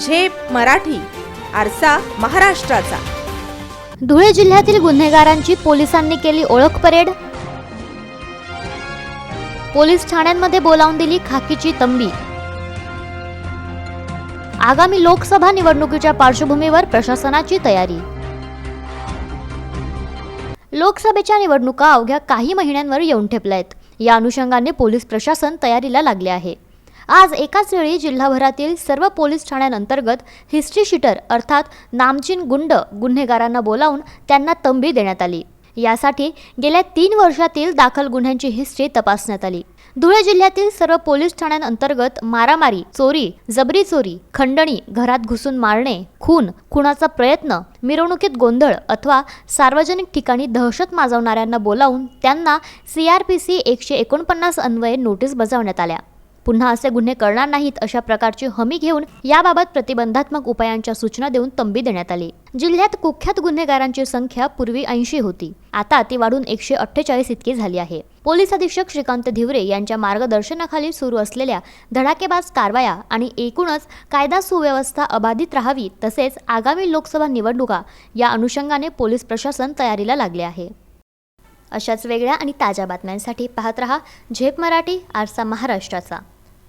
झेप मराठी आरसा महाराष्ट्राचा. धुळे जिल्ह्यातील गुन्हेगारांची पोलिसांनी केली ओळख परेड. पोलीस ठाण्यांमध्ये बोलावून दिली खाकीची तंबी. आगामी लोकसभा निवडणुकीच्या पार्श्वभूमीवर प्रशासनाची तयारी. लोकसभेच्या निवडणुका अवघ्या काही महिन्यांवर येऊन ठेपल्या आहेत या अनुषंगाने पोलीस प्रशासन तयारीला लागले आहे. आज एकाच वेळी जिल्हाभरातील सर्व पोलीस ठाण्यांअंतर्गत हिस्ट्री शीटर अर्थात नामचीन गुंड गुन्हेगारांना बोलावून त्यांना तंबी देण्यात आली. यासाठी गेल्या तीन वर्षातील दाखल गुन्ह्यांची हिस्ट्री तपासण्यात आली. धुळे जिल्ह्यातील सर्व पोलीस ठाण्यांअंतर्गत मारामारी चोरी जबरी चोरी खंडणी घरात घुसून मारणे खून खुनाचा प्रयत्न मिरवणुकीत गोंधळ अथवा सार्वजनिक ठिकाणी दहशत माजवणाऱ्यांना बोलावून त्यांना सी आर पी सी एकशे एकोणपन्नास अन्वये नोटीस बजावण्यात आल्या. पुन्हा असे गुन्हे करणार नाहीत अशा प्रकारची हमी घेऊन याबाबत प्रतिबंधात्मक उपायांच्या सूचना देऊन तंबी देण्यात आली. जिल्ह्यात कुख्यात गुन्हेगारांची संख्या पूर्वी ऐंशी होती. आता ती वाढून एकशे अठ्ठेचाळीस इतकी झाली आहे. पोलीस अधीक्षक श्रीकांत धिवरे यांच्या मार्गदर्शनाखाली सुरू असलेल्या धडाकेबाज कारवाया आणि एकूणच कायदा सुव्यवस्था अबाधित राहावी तसेच आगामी लोकसभा निवडणुका या अनुषंगाने पोलीस प्रशासन तयारीला लागले आहे. अशाच वेगळ्या आणि ताज्या बातम्यांसाठी पाहत रहा झेप मराठी आरसा महाराष्ट्राचा.